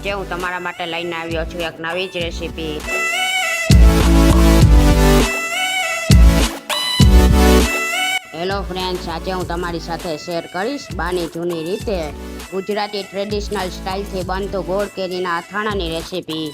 આજે હું તમારા માટે લઈને આવ્યો છું એક નવી જ રેસીપી હેલો ફ્રેન્ડ્સ આજે હું તમારી સાથે શેર કરીશ બાની જૂની રીતે ગુજરાતી ટ્રેડિશનલ સ્ટાઇલથી બનતું ગોળ કેરીના અથાણાની રેસીપી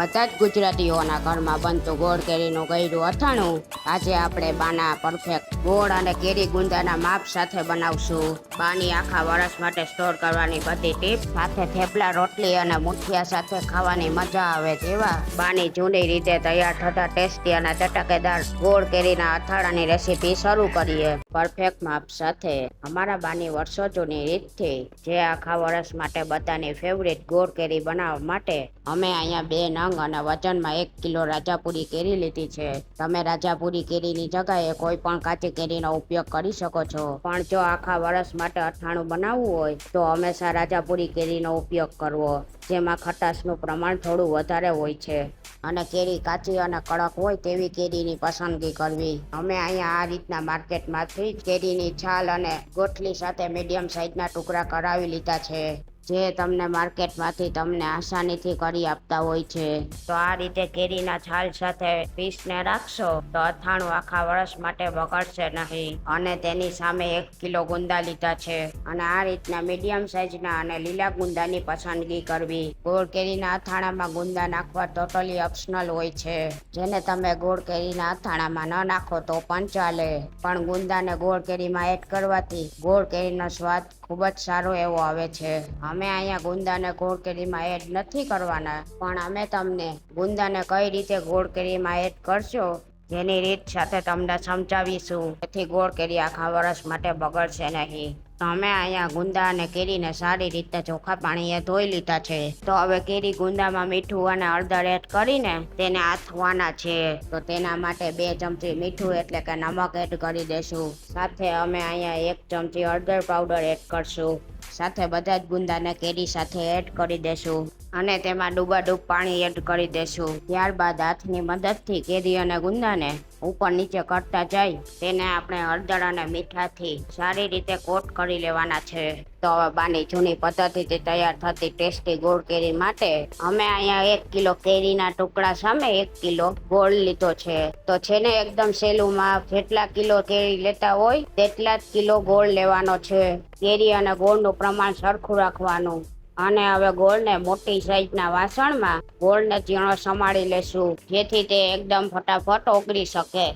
બધા જ ગુજરાતીઓના ઘરમાં બનતું ગોળ કેરીનું ગયું અથાણું. આજે આપણે બાના પરફેક્ટ ગોળ અને કેરી ગુંદાના માપ સાથે બનાવશું. બાની આખા વર્ષ માટે સ્ટોર કરવાની બધી ટીપ સાથે થેપલા, રોટલી અને મુઠિયા સાથે ખાવાની મજા આવે તેવા બાની જૂની રીતે તૈયાર થતા ટેસ્ટી અને ચટકેદાર ગોળ કેરીના અથાણાની રેસીપી શરૂ કરીએ. પરફેક્ટ માપ સાથે. અમારા બાની વર્ષો જૂની રીતથી જે આખા વર્ષ માટે બધાની ફેવરિટ ગોળ કેરી બનાવવા માટે અમે અહીંયા બે નંગ અને વજનમાં એક કિલો રાજાપુરી કેરી લીધી છે. તમે રાજાપુરી કેરીની જગ્યાએ કોઈ પણ કાચી કેરીનો ઉપયોગ કરી શકો છો. પણ જો આખા વર્ષ માટે અથાણું બનાવવું હોય, તો હંમેશા રાજાપુરી કેરીનો ઉપયોગ કરવો, જેમાં ખટાશનું પ્રમાણ થોડું વધારે હોય છે. અને કેરી કાચી અને કડક હોય તેવી કેરીની પસંદગી કરવી. અમે અહીંયા આ રીતના માર્કેટમાંથી કેરીની છાલ અને ગોઠલી સાથે મીડિયમ સાઇઝના ટુકડા કરાવી લીધા છે. જે તમને માર્કેટમાંથી તમને આસાનીથી કરી આપતા હોય છે. તો આ રીતે કેરીના છાલ સાથે પીસને રાખશો તો અથાણું આખા વર્ષ માટે બગડશે નહીં. અને તેની સામે એક કિલો ગુંદા લીધા છે. અને આ રીતના મીડિયમ સાઇઝના અને લીલા ગુંદાની પસંદગી કરવી. ગોળ કેરીના અથાણામાં ગુંદા નાખવા ટોટલી ઓપ્શનલ હોય છે. જેને તમે ગોળ કેરીના અથાણામાં ન નાખો તો પણ ચાલે. પણ ગુંદાને ગોળ કેરીમાં એડ કરવાથી ગોળ કેરીનો સ્વાદ ખૂબ જ સારો એવો આવે છે. અમે અહીંયા ગુંદાને ગોળ કેરીમાં એડ નથી કરવાના, પણ અમે તમને ગુંદાને કઈ રીતે ગોળ કેરીમાં એડ કરશો જેની રીત સાથે તમને સમજાવીશું. તેથી ગોળ કેરી આખા વર્ષ માટે બગડશે નહીં. તો અમે અહીંયા ગુંદા અને કેરીને સારી રીતે ચોખ્ખા પાણીએ ધોઈ લીધા છે. તો હવે કેરી ગુંદામાં મીઠું અને હળદર એડ કરીને તેને આથવાના છે. તો તેના માટે બે ચમચી મીઠું એટલે કે નમક એડ કરી દેશું. સાથે અમે અહીંયા એક ચમચી હળદર પાવડર એડ કરશું. સાથે બધા જ ગુંદાને કેરી સાથે એડ કરી દેશું. અને તેમાં ડૂબાડૂબ પાણી એડ કરી દેશું. ત્યારબાદ હાથની મદદથી કેરી અને ગુંદાને ઉપર નીચે કરતા જઈ, તેને આપણે હળદર અને મીઠાથી સારી રીતે કોટ કરી લેવાના છે. તો હવે બાની જૂની પદ્ધતિથી તૈયાર થતી ટેસ્ટી ગોળ કેરી માટે અમે અહીંયા એક કિલો કેરીના ટુકડા સામે એક કિલો ગોળ લીધો છે. તો છે ને એકદમ સહેલું જેટલા કિલો કેરી લેતા હોય, તેટલા જ કિલો ગોળ લેવાનો છે. કેરી અને ગોળનું પ્રમાણ સરખું રાખવાનું. અને હવે ગોળને મોટી સાઈઝના વાસણમાં ગોળને ઝીણો સમાળી લેશું, જેથી તે એકદમ ફટાફટ ઓગળી શકે.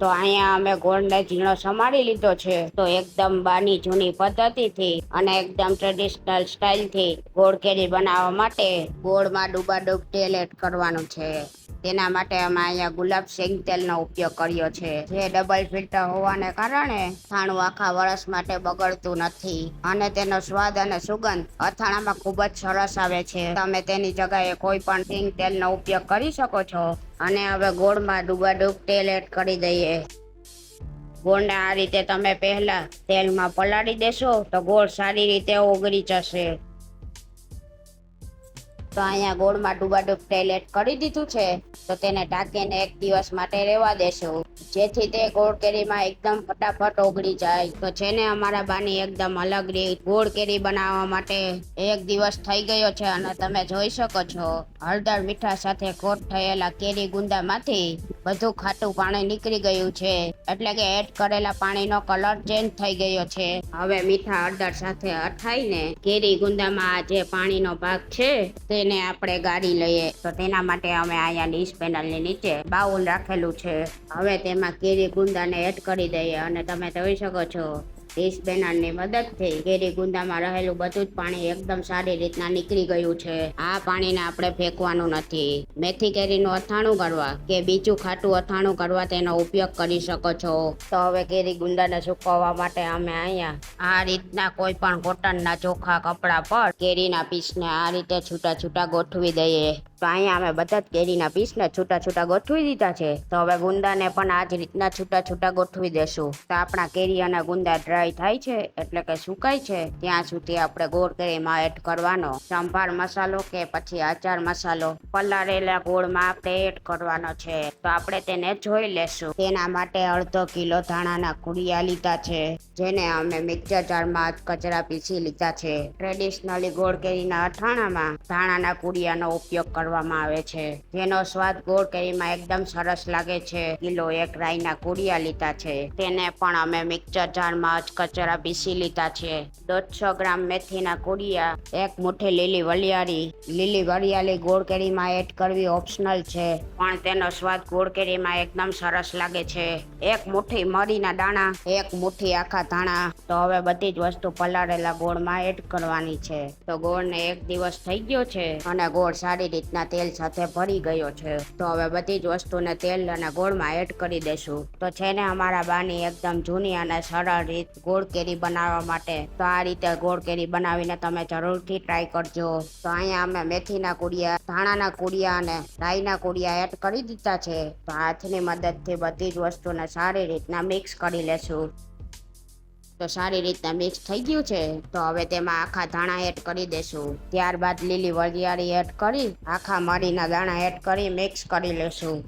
તો અહીંયા અમે ગોળને ઝીણો સમાળી લીધો છે. તો એકદમ બાની જૂની પદ્ધતિથી અને એકદમ ટ્રેડિશનલ સ્ટાઇલથી ગોળ કેરી બનાવવા માટે ગોળમાં ડૂબાડૂબ તેલ એડ કરવાનું છે. તેના માટે અમે અહીંયા ગુલાબ સિંગ તેલનો ઉપયોગ કર્યો છે. જે ડબલ ફિલ્ટર હોવાને કારણે થાણું આખા વર્ષ માટે બગડતું નથી અને તેનો સ્વાદ અને સુગંધ અથાણામાં ખૂબ જ સરસ આવે છે. તમે તેની જગ્યાએ કોઈ પણ સિંગ તેલનો ઉપયોગ કરી શકો છો અને હવે ગોળમાં ડૂબાડૂબ તેલ એડ કરી દઈએ. ગોળને આ રીતે તમે પહેલા તેલમાં પલાળી દેશો તો ગોળ સારી રીતે ઓગળી જશે. તો અહીંયા ગોળમાં ડૂબાડૂબ તેલ કરી દીધું છે. તો તેને ઢાંકીને એક દિવસ માટે રહેવા દેશું. જેથી તે ગોળ કેરીમાં એકદમ ફટાફટ ઓગળી જાય. તો જેને અમારા બાની એકદમ અલગ રીત ગોળ કેરી બનાવવા માટે એક દિવસ થઈ ગયો છે અને તમે જોઈ શકો છો. હળદર મીઠા સાથે કોટ થયેલા કેરી ગુંદામાંથી બધું ખાટું પાણી નીકળી ગયું છે. એટલે કે એડ કરેલા પાણીનો કલર ચેન્જ થઈ ગયો છે. હવે મીઠા હળદર સાથે અઠાઈને કેરી ગુંદામાં આ જે પાણીનો ભાગ છે તેને આપણે ગાળી લઈએ. તો તેના માટે અમે અહીંયા ડીશ પેનલની નીચે બાઉલ રાખેલું છે. હવે તેમાં કેરી ગુંદાને એડ કરી દઈએ અને તમે જોઈ શકો છો. ડીશ પેનલની મદદથી કેરી ગુંદામાં રહેલું બધું જ પાણી એકદમ સારી રીતના નીકળી ગયું છે. આ પાણીને આપણે ફેંકવાનું નથી. મેથી કેરીનું અથાણું કરવા કે બીજું ખાટું અથાણું કરવા તેનો ઉપયોગ કરી શકો છો. તો હવે કેરી ગુંદાને સુકવવા માટે અમે અહીંયા આ રીતના કોઈ પણ કોટનના ચોખ્ખા કપડા પર કેરીના પીસને આ રીતે છૂટા છૂટા ગોઠવી દઈએ. તો અહીંયા અમે બધા જ કેરીના પીસને છૂટા છૂટા ગોઠવી દીધા છે. તો હવે ગુંદાને પણ આ જ રીતના છૂટા છૂટા ગોઠવી દેશું. તો આપણા કેરી અને ગુંદા ડ્રાય ડ્રાય થાય છે, એટલે કે સુકાય છે, ત્યાં સુધી આપણે ગોળ કેરીમાં એડ કરવાનો. સંભાર મસાલો કે પછી આચાર મસાલો. પલાળેલા ગોળમાં આપણે એડ કરવાનો છે. તો આપણે તેને જોઈ લેશું. તેના માટે અડધો કિલો ધાણાના કુડિયા લીધા છે, જેને અમે મિક્સર જારમાં કચરા પીસી લીધા છે. ટ્રેડિશનલી ગોળ કેરીના અથાણામાં ધાણાના કુડિયાનો ઉપયોગ કરવામાં આવે છે. જેનો સ્વાદ ગોળ કેરીમાં એકદમ સરસ લાગે છે. કિલો એક રાઈના કુડિયા લીધા છે. તેને પણ અમે મિક્સર જારમાં જ કચરા પીસી લીધા છે. દોઢસો ગ્રામ મેથીના કુડિયા, એક મુઠ્ઠી લીલી વલિયારી લીલી વરિયાળી ગોળ કેરીમાં એડ કરવી ઓપ્શનલ છે, પણ તેનો સ્વાદ ગોળ કેરીમાં એકદમ સરસ લાગે છે. એક મુઠ્ઠી મરીના દાણા, એક મુઠ્ઠી આખા ધાણા. તો હવે બધી જ વસ્તુ પલાળેલા ગોળમાં એડ કરવાની છે. તો ગોળને એક દિવસ થઈ ગયો છે અને ગોળ સારી રીતના તેલ સાથે ભરી ગયો છે. તો હવે બધી જ વસ્તુને તેલ અને ગોળમાં એડ કરી દેશું. તો છે ને અમારા બાની એકદમ જૂની અને સરળ રીત ગોળ કેરી બનાવવા માટે. તો આ રીતે ગોળ કેરી બનાવીને તમે જરૂરથી ટ્રાય કરજો. તો અહીંયા અમે મેથીના કુડિયા, ધાણાના કુડિયા અને રાઈના કુડિયા એડ કરી દીધા છે. તો હાથની મદદથી બધી જ વસ્તુને સારી રીતના મિક્સ કરી લેશું. તો સારી રીતના મિક્સ થઈ ગયું છે. તો હવે તેમાં આખા ધાણા એડ કરી દેશું. ત્યારબાદ લીલી વરિયાળી એડ કરી, આખા મરીના દાણા એડ કરી મિક્સ કરી લેશું.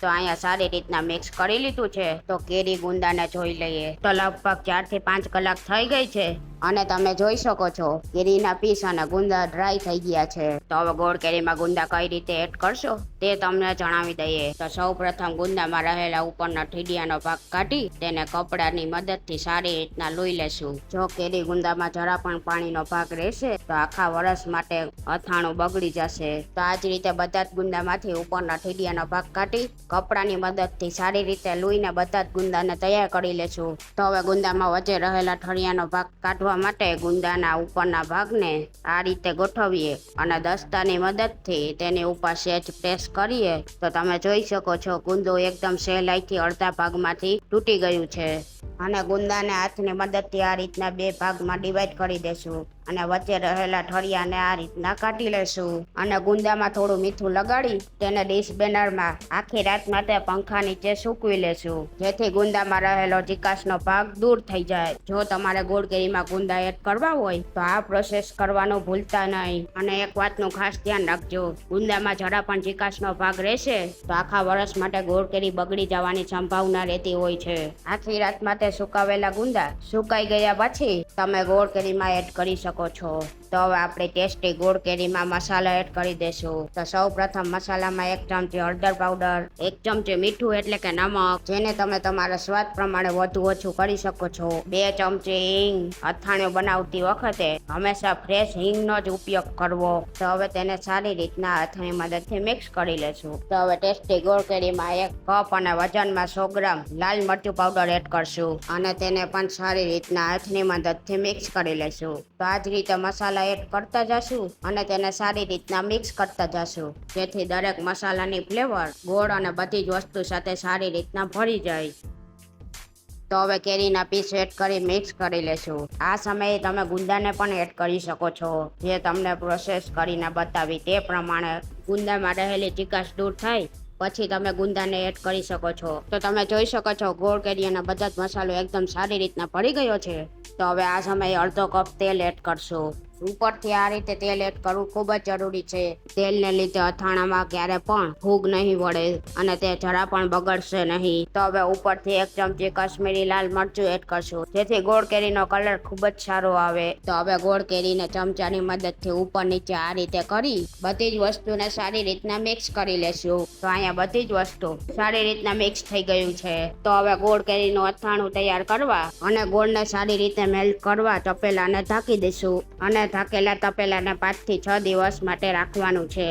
તો અહીંયા સારી રીતના મિક્સ કરી લીધું છે. તો કેરી ગુંદાને જોઈ લઈએ. તો લગભગ ચારથી પાંચ કલાક થઈ ગઈ છે. અને તમે જોઈ શકો છો, કેરીના પીસ અને ગુંદા ડ્રાય થઈ ગયા છે. તો હવે ગોળ કેરીમાં ગુંદા કઈ રીતે એડ કરશો તે તમને જણાવી દઈએ. તો સૌ પ્રથમ ગુંદામાં રહેલા ઉપરના ઠીડિયાનો ભાગ કાઢી તેને કપડાની મદદથી સારી રીતના લોહી લેશું. જો કેરી ગુંદામાં જરા પણ પાણીનો ભાગ રહેશે, તો આખા વર્ષ માટે અથાણું બગડી જશે. તો આ જ રીતે બધા જ ગુંદામાંથી ઉપરના ઠીડિયાનો ભાગ કાઢી કપડાની મદદથી સારી રીતે લોહીને બધા જ ગુંદાને તૈયાર કરી લેશું. તો હવે ગુંદામાં વચ્ચે રહેલા ઠળિયાનો ભાગ કાઢવા માટે ગુંદાના ઉપરના ભાગને આ રીતે ગોઠવીએ અને દસ્તાની મદદથી તેની ઉપર સેજ પ્રેસ કરીએ. તો તમે જોઈ શકો છો, ગુંદો એકદમ સહેલાઈથી અડધા ભાગમાંથી તૂટી ગયું છે. અને ગુંદાને હાથની મદદથી આ રીતના બે ભાગમાં ડિવાઈડ કરી દેશું. અને વચ્ચે રહેલા ઠળિયાને આ રીતના કાઢી લેશું અને ગુંદામાં થોડું મીઠું લગાડી તેને ડીશ બેનરમાં આખી રાત માટે પંખા નીચે સૂકવી લેશું. જેથી ગુંદામાં રહેલો ચિકાસનો ભાગ દૂર થઈ જાય. જો તમારે ગોળ કેરીમાં ગુંદા એડ કરવા હોય, તો આ પ્રોસેસ કરવાનું ભૂલતા નહીં. અને એક વાતનું ખાસ ધ્યાન રાખજો. ગુંદામાં જરા પણ ચિકાસનો ભાગ રહેશે, તો આખા વર્ષ માટે ગોળ કેરી બગડી જવાની સંભાવના રહેતી હોય છે. આખી રાત માટે સુકાવેલા ગુંદા સુકાઈ ગયા પછી તમે ગોળ કેરીમાં એડ કરી શકો છો તો હવે આપણે ટેસ્ટી ગોળ કેરીમાં મસાલા એડ કરી દેશું તો સૌ પ્રથમ મસાલામાં એક ચમચી હળદર પાવડર એક ચમચી મીઠું એટલે કે નમક, જેને તમે તમારા સ્વાદ પ્રમાણે વધુ ઓછું કરી શકો છો. બે ચમચી હિંગ, અથાણું બનાવતી વખતે હંમેશા ફ્રેશ હિંગનો જ ઉપયોગ કરવો. તો હવે તેને સારી રીતના હાથની મદદથી મિક્સ કરી લેશું. તો હવે ટેસ્ટી ગોળ કેરીમાં એક કપ અને વજનમાં સો ગ્રામ લાલ મરચું પાવડર એડ કરશું અને તેને પણ સારી રીતના હાથની મદદથી મિક્સ કરી લેશું. તો આ જ રીતે મસાલા એડ કરતા જશું અને તેને સારી રીતના મિક્સ કરતા જશું. જેથી દરેક મસાલાની ફ્લેવર ગોળ અને બધી જ વસ્તુ સાથે સારી રીતના ભળી જાય. તો હવે કેરીના પીસ એડ કરી મિક્સ કરી લેશું. આ સમયે તમે ગુંદાને પણ એડ કરી શકો છો. જે તમને પ્રોસેસ કરીને બતાવી તે પ્રમાણે ગુંદામાં રહેલી ચિકાસ દૂર થાય, પછી તમે ગુંદાને એડ કરી શકો છો. તો તમે જોઈ શકો છો ગોળ, કેરી અને બધા જ મસાલો એકદમ સારી રીતના ભળી ગયો છે. તો હવે આ સમયે અડધો કપ તેલ એડ કરશો. ઉપરથી આ રીતે તેલ એડ કરવું ખૂબ જ જરૂરી છે. તેલને લીધે અથાણામાં ક્યારે પણ ફૂગ નહીં વળે અને તે જરા પણ બગડશે નહીં. તો હવે ઉપરથી એક ચમચી કાશ્મીરી લાલ મરચું એડ કરશું. જેથી ગોળ કેરીનો કલર ખૂબ જ સારો આવે. તો હવે ગોળ કેરીને ચમચાની મદદથી ઉપર નીચે આ રીતે કરી બધી જ વસ્તુને સારી રીતના મિક્સ કરી લેશું. તો અહીંયા બધી જ વસ્તુ સારી રીતના મિક્સ થઈ ગયું છે. તો હવે ગોળ કેરીનું અથાણું તૈયાર કરવા અને ગોળને સારી રીતે મેલ્ટ કરવા તપેલાને ઢાંકી દઈશું. અને ઢાંકેલા તપેલાને પાંચથી છ દિવસ માટે રાખવાનું છે.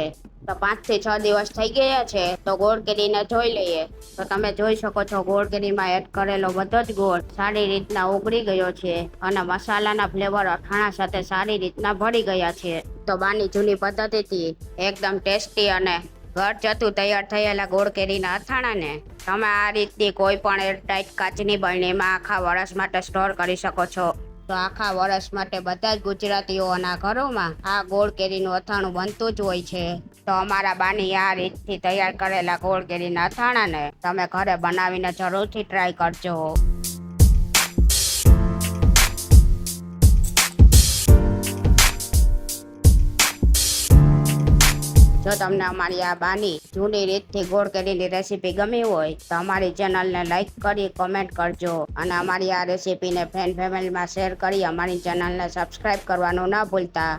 તો પાંચથી છ દિવસ થઈ ગયા છે, તો ગોળ કેરીને જોઈ લઈએ. તો તમે જોઈ શકો છો ગોળ કેરીમાં એડ કરેલો બધો જ ગોળ સારી રીતના ઓગળી ગયો છે અને મસાલાના ફ્લેવર અથાણા સાથે સારી રીતના ભળી ગયા છે. તો બાની જૂની પદ્ધતિથી એકદમ ટેસ્ટી અને ઘર જતું તૈયાર થયેલા ગોળ કેરીના અથાણાને તમે આ રીતની કોઈ પણ એરટાઈટ કાચની બરણીમાં આખા વર્ષ માટે સ્ટોર કરી શકો છો. તો આખા વર્ષ માટે બધા જ ગુજરાતીઓના ઘરોમાં આ ગોળ કેરીનું અથાણું બનતું જ હોય છે. તો અમારા બાની આ રીતથી તૈયાર કરેલા ગોળ કેરીના અથાણાને તમે ઘરે બનાવીને જરૂરથી ટ્રાય કરજો. તમને અમારી આ બાની જૂની રીતથી ગોળ કેરીની રેસીપી ગમી હોય તો અમારી ચેનલને લાઈક કરી કોમેન્ટ કરજો અને અમારી આ રેસીપીને ફ્રેન્ડ ફેમિલીમાં શેર કરી, અમારી ચેનલને સબસ્ક્રાઈબ કરવાનું ન ભૂલતા.